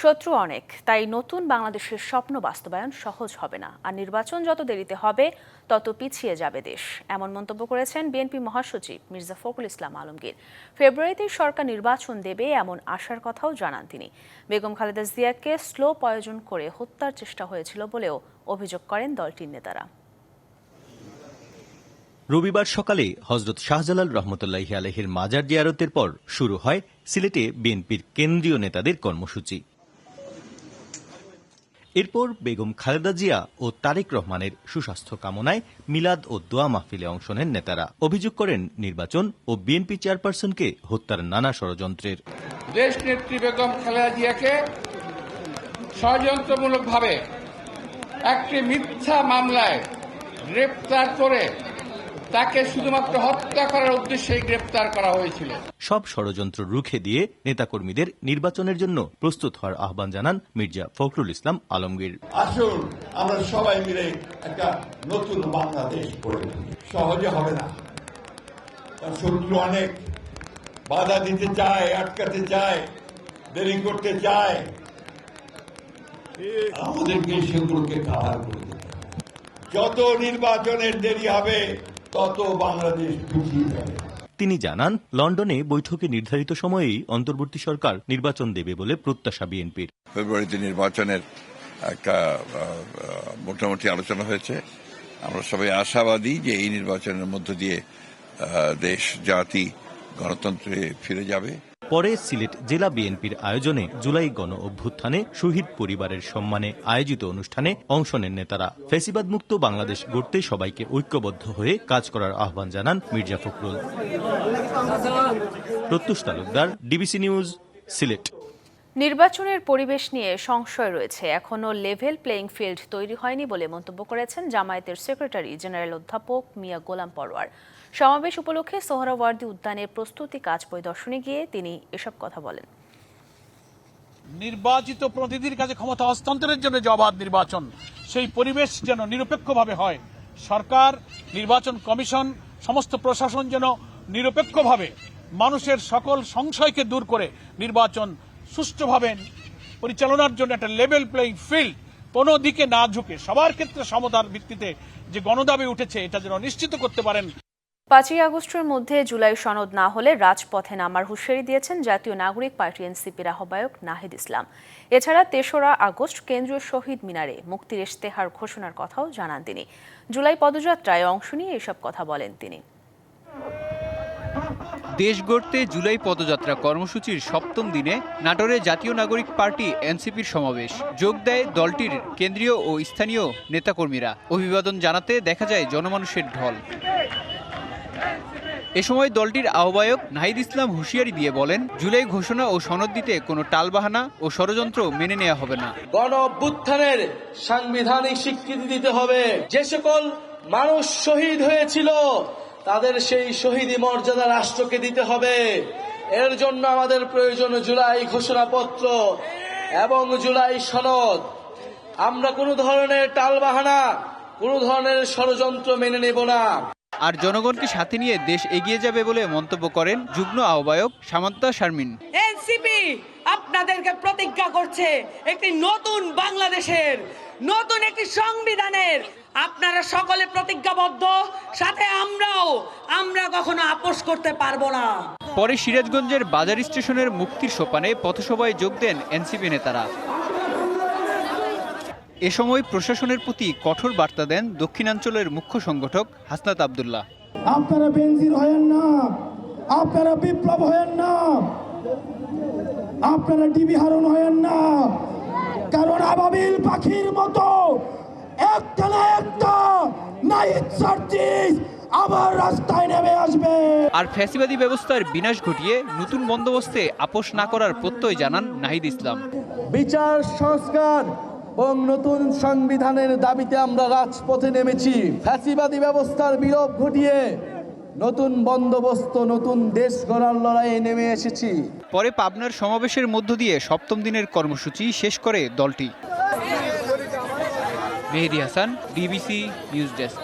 শত্রু অনেক, তাই নতুন বাংলাদেশের স্বপ্ন বাস্তবায়ন সহজ হবে না। আর নির্বাচন যত দেরিতে হবে, তত পিছিয়ে যাবে দেশ। এমন মন্তব্য করেছেন বিএনপি মহাসচিব মির্জা ফখরুল ইসলাম আলমগীর। ফেব্রুয়ারিতে সরকার নির্বাচন দেবে এমন আশার কথাও জানান তিনি। বেগম খালেদা জিয়াকে স্লো পয়োজন করে হত্যার চেষ্টা হয়েছিল বলেও অভিযোগ করেন দলটির নেতারা। রবিবার সকালে হজরত শাহজালাল রহমতুল্লাহি আলহের মাজার জিয়ারতের পর শুরু হয় সিলেটে বিএনপির কেন্দ্রীয় নেতাদের কর্মসূচি। এরপর বেগম খালেদা জিয়া ও তারেক রহমানের সুস্বাস্থ্য কামনায় মিলাদ ও দোয়া মাহফিলে অংশ নেন নেতারা। অভিযোগ করেন, নির্বাচন ও বিএনপি চেয়ারপারসনকে হত্যার নানা ষড়যন্ত্রের। দেশ নেত্রী বেগম খালেদা জিয়াকে ষড়যন্ত্রমূলকভাবে একটি মিথ্যা মামলায় গ্রেপ্তার করে তাকে শুধুমাত্র হত্যা করার উদ্দেশ্যেই গ্রেপ্তার করা হয়েছিল। সব ষড়যন্ত্র রুখে দিয়ে নেতাকর্মীদের নির্বাচনের জন্য প্রস্তুত হওয়ার আহ্বান জানান মির্জা ফখরুল ইসলাম আলমগীর। আসুন আমরা সবাই মিলে একটা নতুন বাংলাদেশ গড়ে সহজে হবে না। শত্রু অনেক। বাধা দিতে চায় আটকাতে চায় দেরি করতে চায়। আমাদেরকে সেগুলোকে কাভার করে দিতে যত নির্বাচনের দেরি হবে তত বাংলাদেশ পিছিয়ে যাবে তিনি জানান লন্ডনে বৈঠকে নির্ধারিত সময়েই অন্তর্বর্তী সরকার নির্বাচন দেবে বলে প্রত্যাশা বিএনপির। ফেব্রুয়ারিতে নির্বাচনের একটা মোটামুটি আলোচনা হয়েছে। আমরা সবাই আশাবাদী যে এই নির্বাচনের মধ্য দিয়ে আহ, দেশ জাতি গণতন্ত্রে ফিরে যাবে। পরে সিলেট জেলা বিএনপির আয়োজনে জুলাই গণ অভ্যুত্থানে শহীদ পরিবারের সম্মানে আয়োজিত অনুষ্ঠানে অংশ নেন নেতারা। ফেসিবাদ মুক্ত বাংলাদেশ গড়তে সবাইকে ঐক্যবদ্ধ হয়ে কাজ করার আহ্বান জানান Mirza Fakhrul. Pratyush Talukdar, DBC news, Sylhet. নির্বাচনের পরিবেশ নিয়ে সংশয় রয়েছে। এখনও লেভেল প্লেইং ফিল্ড তৈরি হয়নি বলে মন্তব্য করেছেন জামায়াতের সেক্রেটারি জেনারেল অধ্যাপক মিয়া গোলাম পরোয়ার। সমাবেশ উপলক্ষে সোহরাওয়ার্দী উদ্যানের প্রস্তুতি কাজ পরিদর্শনে গিয়ে তিনি এসব কথা বলেন। নির্বাচিত প্রতিনিধির কাছে ক্ষমতা হস্তান্তরের জন্য যে অবাধ নির্বাচন। সেই পরিবেশ যেন নিরপেক্ষভাবে হয়। সরকার, নির্বাচন কমিশন, সমস্ত প্রশাসন যেন নিরপেক্ষভাবে মানুষের সকল সংশয়কে দূর করে নির্বাচন সুষ্ঠুভাবে পরিচালনার জন্য একটা লেভেল প্লেইং ফিল্ড কোনো দিকে না ঝুঁকে সবার ক্ষেত্রে সমতার ভিত্তিতে যে গণদাবি উঠেছে, এটা যেন নিশ্চিত করতে পারেন। পাঁচই আগস্টের মধ্যে জুলাই সনদ না হলে রাজপথে নামার হুঁশিয়ারি দিয়েছেন জাতীয় নাগরিক পার্টি এনসিপির আহ্বায়ক নাহিদ ইসলাম। এছাড়া তেসরা আগস্ট কেন্দ্রীয় শহীদ মিনারে মুক্তির ইশতেহার ঘোষণার কথাও জানান তিনি। জুলাই পদযাত্রায় অংশ নিয়ে এসব কথা বলেন তিনি। দেশ গড়তে জুলাই পদযাত্রা কর্মসূচির সপ্তম দিনে নাটোরে জাতীয় নাগরিক পার্টি এনসিপির সমাবেশ। যোগ দেয় দলটির কেন্দ্রীয় ও স্থানীয় নেতাকর্মীরা। অভিবাদন জানাতে দেখা যায় জনমানুষের ঢল। এ সময় দলটির আহ্বায়ক নাহিদ ইসলাম হুঁশিয়ারি দিয়ে বলেন, জুলাই ঘোষণা ও সনদ দিতে কোনো টালবাহানা ও ষড়যন্ত্র মেনে নেওয়া হবে না। গণ অভ্যুত্থানের সাংবিধানিক স্বীকৃতি দিতে হবে। যে সকল মানুষ শহীদ হয়েছিল তাদের সেই শহীদি মর্যাদা রাষ্ট্রকে দিতে হবে। এর জন্য আমাদের প্রয়োজন জুলাই ঘোষণাপত্র এবং জুলাই সনদ। আমরা কোনো ধরনের টালবাহানা কোনো ধরনের ষড়যন্ত্র মেনে নেব না। আর জনগণকে সাথে নিয়ে দেশ এগিয়ে যাবে বলে মন্তব্য করেন যুগ্ম আহ্বায়ক সামান্তা শারমিন। এনসিপি আপনাদেরকে প্রতিজ্ঞা করছে একটি নতুন বাংলাদেশের নতুন একটি সংবিধানের আপনারা সকলে প্রতিজ্ঞাবদ্ধ সাথে আমরাও আমরা কখনো আপোষ করতে পারব না। পরে সিরাজগঞ্জের বাজার স্টেশনের মুক্তির সোপানে পথসভায় যোগ দেন এনসিপি নেতারা। এ সময় প্রশাসনের প্রতি কঠোর বার্তা দেন দক্ষিণাঞ্চলের মুখ্য সংগঠক হাসনাত আবদুল্লাহ। আপনারা বেনজির হয়েন না আপনারা বিপ্লব হয়েন না আপনারা ডিবি হারণ হয়েন না কারণ আবাবিল পাখির মতো একটা না একটা নাইট সার্চিস আবার রাস্তায় নেমে আসবে। আর ফ্যাসিবাদী ব্যবস্থার বিনাশ ঘটিয়ে নতুন বন্দোবস্তে আপোষ না করার প্রত্যয় জানান নাহিদ ইসলাম। বিচার সংস্কার এবং নতুন সংবিধানের দাবিতে আমরা রাজপথে নেমেছি। ফ্যাসিবাদী ব্যবস্থার বিলোপ ঘটিয়ে নতুন বন্দোবস্ত নতুন দেশ গড়ার লড়াইয়ে নেমে এসেছি। পরে পাবনার সমাবেশের মধ্য দিয়ে সপ্তম দিনের কর্মসূচি শেষ করে দলটি। Mehedi Hasan, DBC news desk.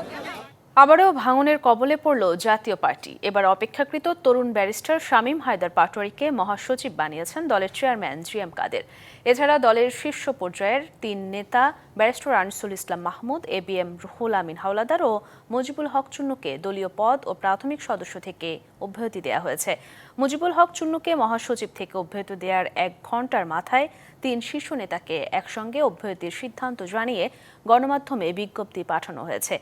আবারও ভাঙনের কবলে পড়ল জাতীয় পার্টি। এবার অপেক্ষাকৃত তরুণ ব্যারিস্টার শামীম হায়দার পাটোয়ারিকে মহাসচিব বানিয়েছেন দলের চেয়ারম্যান জি এম কাদের। এছাড়া দলের শীর্ষ পর্যায়ের তিন নেতা, barrister Anisul Islam Mahmud, A B M Ruhul Amin Howlader ও মুজিবুল হক চুন্নুকে দলীয় পদ ও প্রাথমিক সদস্য থেকে অব্যাহতি দেওয়া হয়েছে। মুজিবুল হক চুন্নুকে মহাসচিব থেকে অব্যাহতি দেওয়ার এক ঘণ্টার মাথায় তিন শীর্ষ নেতাকে একসঙ্গে অব্যাহতির সিদ্ধান্ত জানিয়ে গণমাধ্যমে বিজ্ঞপ্তি পাঠানো হয়েছে।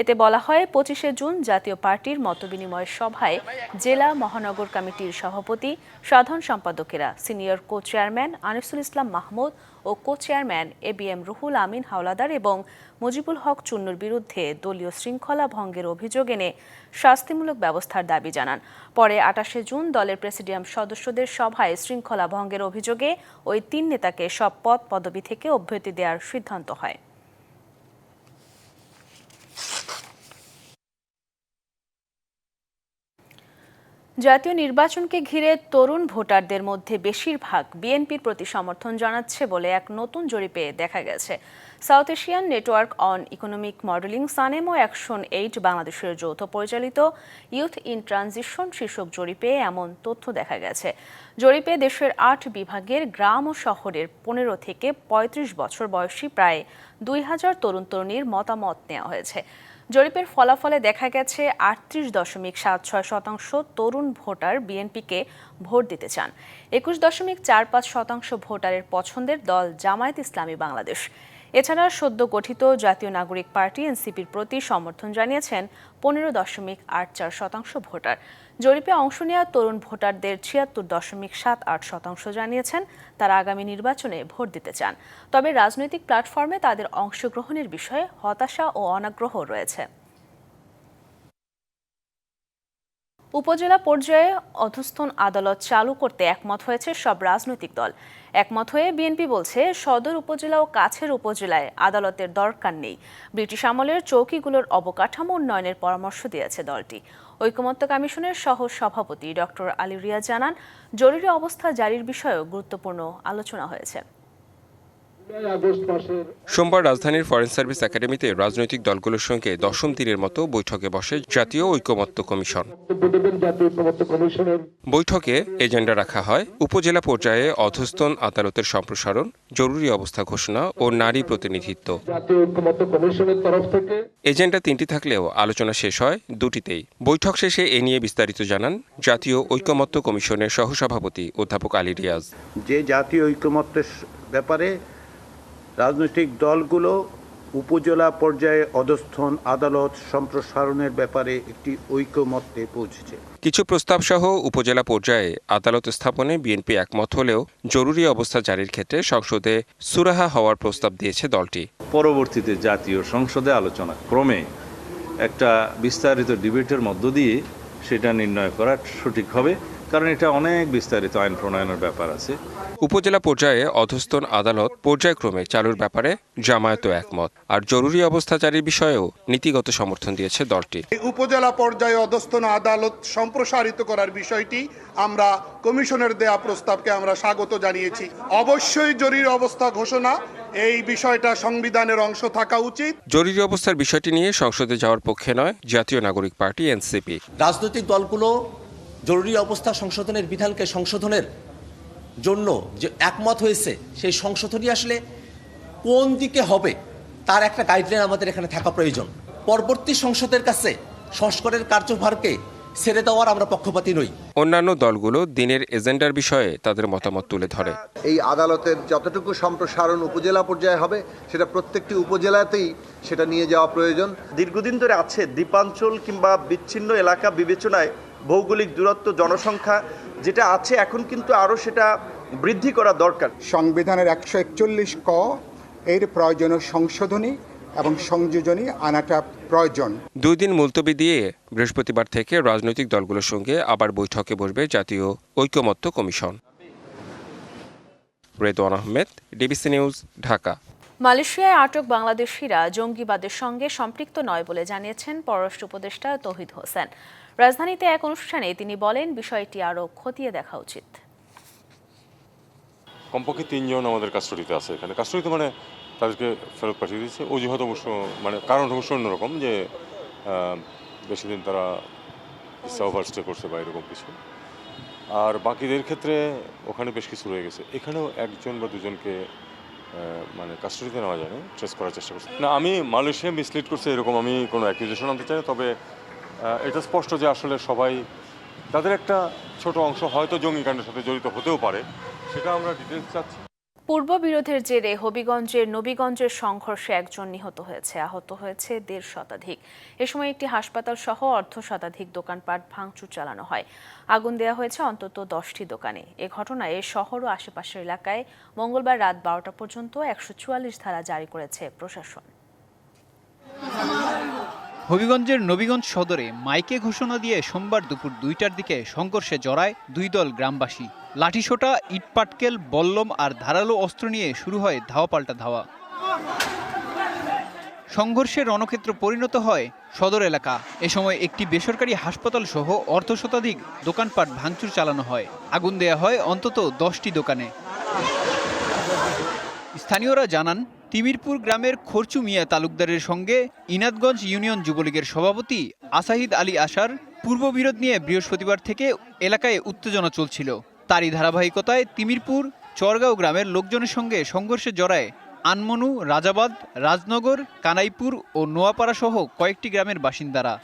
এতে বলা হয়, পঁচিশে জুন জাতীয় পার্টির মতবিনিময় সভায় জেলা মহানগর কমিটির সভাপতি, সাধারণ সম্পাদকেরা, senior co chairman Anisul Islam Mahmud O co chairman A B M Ruhul Amin Howlader এবং মুজিবুল হক চুন্নুর বিরুদ্ধে দলীয় শৃঙ্খলা ভঙ্গের অভিযোগ এনে শাস্তিমূলক ব্যবস্থার দাবি জানান। পরে আটাশে জুন দলের প্রেসিডিয়াম সদস্যদের সভায় শৃঙ্খলা ভঙ্গের অভিযোগে ওই তিন নেতাকে সব পদ পদবি থেকে অব্যাহতি দেওয়ার সিদ্ধান্ত হয়। জাতীয় নির্বাচনকে ঘিরে তরুণ ভোটারদের মধ্যে বেশিরভাগ বিএনপির প্রতি সমর্থন জানাচ্ছে বলে এক নতুন জরিপে দেখা গেছে। South Asian network on economic modelling সানেমো ActionAid বাংলাদেশের যৌথ পরিচালিত ইউথ ইন ট্রানজিশন শীর্ষক জরিপে এমন তথ্য দেখা গেছে। জরিপে দেশের আট বিভাগের গ্রাম ও শহরের পনেরো থেকে ৩৫ বছর বয়সী প্রায় দুই হাজার তরুণ তরুণীর মতামত নেওয়া হয়েছে। জরিপের ফলাফলে দেখা গেছে আটত্রিশ দশমিক সাত ছয় শতাংশ তরুণ ভোটার বিএনপিকে ভোট দিতে চান। একুশ দশমিক চার পাঁচ শতাংশ ভোটারের পছন্দের দল জামায়াত ইসলামী বাংলাদেশ। এছাড়া সদ্য গঠিত জাতীয় নাগরিক পার্টি এনসিপির প্রতি সমর্থন জানিয়েছেন পনেরো দশমিক আট চার শতাংশ ভোটার। জরিপে অংশ নেওয়া তরুণ ভোটারদের ছিয়াত্তর দশমিক সাত আট শতাংশ জানিয়েছেন, তারা আগামী নির্বাচনে ভোট দিতে চান। তবে রাজনৈতিক প্ল্যাটফর্মে তাদের অংশগ্রহণের বিষয়ে হতাশা ও অনাগ্রহ রয়েছে। উপজেলা পর্যায়ে অধস্থন আদালত চালু করতে একমত হয়েছে সব রাজনৈতিক দল। একমত হয়ে বিএনপি বলছে, সদর উপজেলা ও কাছের উপজেলায় আদালতের দরকার নেই। ব্রিটিশ আমলের চৌকিগুলোর অবকাঠামো উন্নয়নের পরামর্শ দিয়েছে দলটি। ঐকমত্য কমিশনের সহ সভাপতি ডক্টর আলী রিয়া জানান, জরুরি অবস্থা জারির বিষয়েও গুরুত্বপূর্ণ আলোচনা হয়েছে। সোমবার রাজধানীর ফরেন সার্ভিস একাডেমিতে রাজনৈতিক দলগুলোর সঙ্গে দশম দিনের মতো বৈঠকে বসে জাতীয় ঐকমত্য কমিশন। বৈঠকে এজেন্ডা রাখা হয় উপজেলা পর্যায়ে অধস্তন আদালতের সম্প্রসারণ, জরুরি অবস্থা ঘোষণা ও নারী প্রতিনিধিত্ব। এজেন্ডা তিনটি থাকলেও আলোচনা শেষ হয় দুটিতেই। বৈঠক শেষে এ নিয়ে বিস্তারিত জানান জাতীয় ঐকমত্য কমিশনের সহসভাপতি অধ্যাপক আলী রিয়াজ। যে জাতীয় ঐকমত্যের ব্যাপারে রাজনৈতিক দলগুলো উপজেলা পর্যায়ে অধস্থন আদালত সম্প্রসারণের ব্যাপারে একটি ঐকমত্যে পৌঁছেছে। কিছু প্রস্তাব সহ উপজেলা পর্যায়ে আদালত স্থাপনে বিএনপি একমত হলেও জরুরি অবস্থা জারির ক্ষেত্রে সংসদে সুরাহা হওয়ার প্রস্তাব দিয়েছে দলটি। পরবর্তীতে জাতীয় সংসদে আলোচনা ক্রমে একটা বিস্তারিত ডিবেটের মধ্য দিয়ে সেটা নির্ণয় করা সঠিক হবে। কারণ এটা অনেক বিস্তারিত আইন প্রণয়নের ব্যাপার আছে। উপজেলা পর্যায়ে অধস্তন আদালত পর্যায়ক্রমে চালুর ব্যাপারে জামায়াতও একমত। আর জরুরি অবস্থা জারির বিষয়েও নীতিগত সমর্থন দিয়েছে দলটি। উপজেলা পর্যায়ে অধস্তন আদালত সম্প্রসারিত করার বিষয়টি আমরা কমিশনের দেয়া প্রস্তাবকে আমরা স্বাগত জানিয়েছি। অবশ্যই জরুরি অবস্থা ঘোষণা এই বিষয়টা সংবিধানের অংশ থাকা উচিত। জরুরি অবস্থার বিষয়টি নিয়ে সংসদে যাওয়ার পক্ষে নয় জাতীয় নাগরিক পার্টি এনসিপি। রাজনৈতিক দলগুলো জরুরি অবস্থা সংশোধনের বিধানকে সংশোধনের জন্য যে একমত হয়েছে সেই সংশোধনী আসলে কোন দিকে হবে তার একটা গাইডলাইন আমাদের এখানে থাকা প্রয়োজন। পরবর্তী সংসদের কাছে সংস্কারের কার্যভারকে ছেড়ে দেওয়ার আমরা পক্ষপাতী নই। অন্যান্য দলগুলো দিনের এজেন্ডার বিষয়ে তাদের মতামত তুলে ধরে। এই আদালতের যতটুকু সম্প্রসারণ উপজেলা পর্যায়ে হবে সেটা প্রত্যেকটি উপজেলাতেই সেটা নিয়ে যাওয়া প্রয়োজন। দীর্ঘদিন ধরে আছে দ্বীপাঞ্চল কিংবা বিচ্ছিন্ন এলাকা বিবেচনায় ভৌগোলিক দূরত্ব জনসংখ্যা যেটা আছে এখন কিন্তু আরও সেটা বৃদ্ধি করা দরকার। সংবিধানের একশো একচল্লিশ ক এর প্রয়োজনীয় সংশোধনী এবং সংযোজনী আনাটা প্রয়োজন। দুই দিন মুলতবি দিয়ে বৃহস্পতিবার থেকে রাজনৈতিক দলগুলোর সঙ্গে আবার বৈঠকে বসবে জাতীয় ঐকমত্য commission. Redwan Ahmed DBC news Dhaka. মালয়েশিয়ায় আটক বাংলাদেশিরা জঙ্গিবাদের সঙ্গে সম্পৃক্ত নয় বলে জানিয়েছেন পররাষ্ট্র উপদেষ্টা তহিদ হোসেন। রাজধানীতে এক অনুষ্ঠানে তিনি বলেন, বিষয়টি আরও খতিয়ে দেখা উচিত। কমপক্ষে তিনজন আমাদের কাস্টডিতে আছে এখানে। কাস্টডিতে মানে তাদেরকে ফেরত পাঠিয়ে দিয়েছে। অজুহাত অবশ্য মানে কারণ অবশ্য অন্যরকম যে বেশি দিন তারা ভিসা ওভারস্টে করছে বা এরকম কিছু। আর বাকিদের ক্ষেত্রে ওখানে বেশ কিছু রয়ে গেছে। এখানেও একজন বা দুজনকে মানে কাস্টডিতে নেওয়া যায়নি ট্রেস করার চেষ্টা করছি। না, আমি মালয়েশিয়া মিসলিড করছে এরকম আমি কোনো অ্যাকিউজেশন আনতে চাই তবে এটা স্পষ্ট যে আসলে সবাই, তাদের একটা ছোট অংশ হয়তো জঙ্গিকাণ্ডের সাথে জড়িত হতেও পারে, সেটা আমরা ডিটেলস চাচ্ছি। পূর্ব বিরোধের জেরে হবিগঞ্জের নবীগঞ্জের সংঘর্ষে একজন নিহত হয়েছে, আহত হয়েছে দেড় শতাধিক। এ সময় একটি হাসপাতাল সহ অর্ধ শতাধিক দোকানপাট ভাঙচুর চালানো হয়। আগুন দেওয়া হয়েছে অন্তত দশটি দোকানে। এ ঘটনায় শহর ও আশেপাশের এলাকায় মঙ্গলবার রাত বারোটা পর্যন্ত একশো চুয়াল্লিশ ধারা জারি করেছে প্রশাসন। হবিগঞ্জের নবীগঞ্জ সদরে মাইকে ঘোষণা দিয়ে সোমবার দুপুর দুইটার দিকে সংঘর্ষে জড়ায় দুই দল গ্রামবাসী। লাঠিসোটা, ইটপাটকেল, বল্লম আর ধারালো অস্ত্র নিয়ে শুরু হয় ধাওয়া পাল্টা ধাওয়া। সংঘর্ষের রণক্ষেত্র পরিণত হয় সদর এলাকা। এ সময় একটি বেসরকারি হাসপাতাল সহ অর্ধ শতাধিক দোকানপাট ভাঙচুর চালানো হয়। আগুন দেয়া হয় অন্তত দশটি দোকানে। স্থানীয়রা জানান তিমিরপুর গ্রামের খরচু মিয়া তালুকদারের সঙ্গে ইনাদগঞ্জ ইউনিয়ন যুবলীগের সভাপতি আসাহিদ আলী আশার পূর্ববিরোধ নিয়ে বৃহস্পতিবার থেকে এলাকায় উত্তেজনা চলছিল। তারই ধারাবাহিকতায় তিমিরপুর, চরগাঁও গ্রামের লোকজনের সঙ্গে সংঘর্ষে জড়ায় আনমনু, রাজাবাদ, রাজনগর, কানাইপুর ও নোয়াপাড়া সহ কয়েকটি গ্রামের বাসিন্দারা।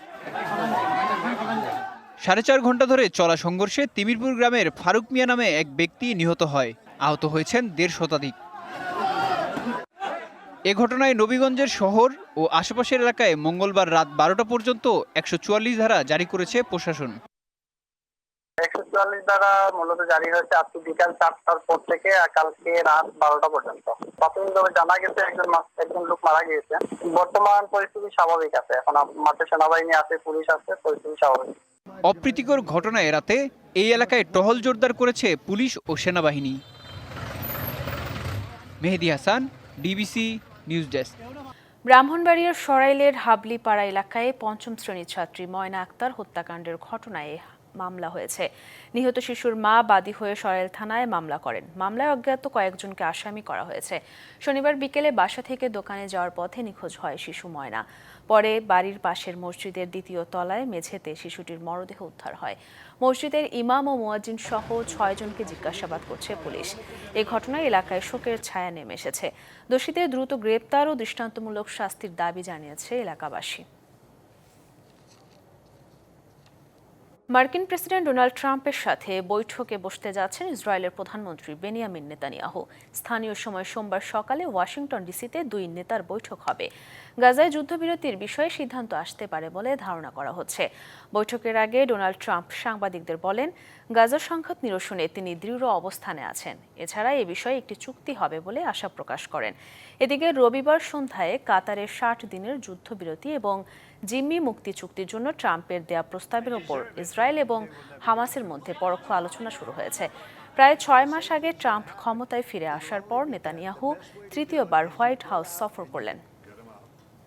সাড়ে চার ঘণ্টা ধরে চলা সংঘর্ষে তিমিরপুর গ্রামের ফারুক মিয়া নামে এক ব্যক্তি নিহত হয়। আহত হয়েছেন দেড় শতাধিক। এ ঘটনায় নবীগঞ্জের শহর ও আশেপাশের এলাকায় মঙ্গলবার রাত বারোটা পর্যন্ত একশো চুয়াল্লিশ ধারা জারি করেছে প্রশাসন। একশো চুয়াল্লিশ দ্বারা মূলত জারি হয়েছে আজকে বিকাল চারটার পর থেকে কালকে রাত বারোটা পর্যন্ত। প্রাথমিকভাবে জানা গেছে একজন একজন লোক মারা গিয়েছে। বর্তমান পরিস্থিতি স্বাভাবিক আছে। এখন মাঠে সেনাবাহিনী আছে পুলিশ আছে পরিস্থিতি স্বাভাবিক। অপ্রীতিকর ঘটনা এড়াতে এই এলাকায় টহল জোরদার করেছে পুলিশ ও সেনাবাহিনী। Mehedi Hasan DBC news desk. ব্রাহ্মণবাড়িয়ার সরাইলের হাবলিপাড়া এলাকায় পঞ্চম শ্রেণির ছাত্রী ময়না আক্তার হত্যাকাণ্ডের ঘটনায় মামলা হয়েছে। নিহত শিশুর মা বাদী হয়ে সরাইল থানায় মামলা করেন। মামলায় অজ্ঞাত কয়েকজনকে আসামি করা হয়েছে। শনিবার বিকেলে বাসা থেকে দোকানে যাওয়ার পথে নিখোঁজ হয় শিশু ময়না। পরে বাড়ির পাশের মসজিদের দ্বিতীয় তলায় মেঝেতে শিশুটির মরদেহ উদ্ধার হয়। মসজিদের ইমাম ও মোয়াজিন সহ ছয়জনকে জিজ্ঞাসাবাদ করছে পুলিশ। এ ঘটনায় এলাকায় শোকের ছায়া নেমে এসেছে। দোষীদের দ্রুত গ্রেপ্তার ও দৃষ্টান্তমূলক শাস্তির দাবি জানিয়েছে এলাকাবাসী। মার্কিন প্রেসিডেন্ট ডোনাল্ড ট্রাম্পের সাথে বৈঠকে বসতে যাচ্ছেন ইসরায়েলের প্রধানমন্ত্রী বেনিয়ামিন নেতানিয়াহু। স্থানীয় সময় সোমবার সকালে ওয়াশিংটন ডিসিতে দুই নেতার বৈঠক হবে। গাজায় যুদ্ধবিরতির বিষয়ে সিদ্ধান্ত আসতে পারে বলে ধারণা করা হচ্ছে। বৈঠকের আগে ডোনাল্ড ট্রাম্প সাংবাদিকদের বলেন গাজা সংঘাত নিরসনে তিনি দৃঢ় অবস্থানে আছেন। এছাড়া এ বিষয়ে একটি চুক্তি হবে বলে আশা প্রকাশ করেন। এদিকে রবিবার সন্ধ্যায় কাতারের ষাট দিনের যুদ্ধবিরতি এবং জিম্মি মুক্তি চুক্তির জন্য ট্রাম্পের দেয়া প্রস্তাবের ওপর ইসরায়েল এবং হামাসের মধ্যে পরোক্ষ আলোচনা শুরু হয়েছে। প্রায় ছয় মাস আগে ট্রাম্প ক্ষমতায় ফিরে আসার পর নেতানিয়াহু তৃতীয়বার হোয়াইট হাউস সফর করলেন।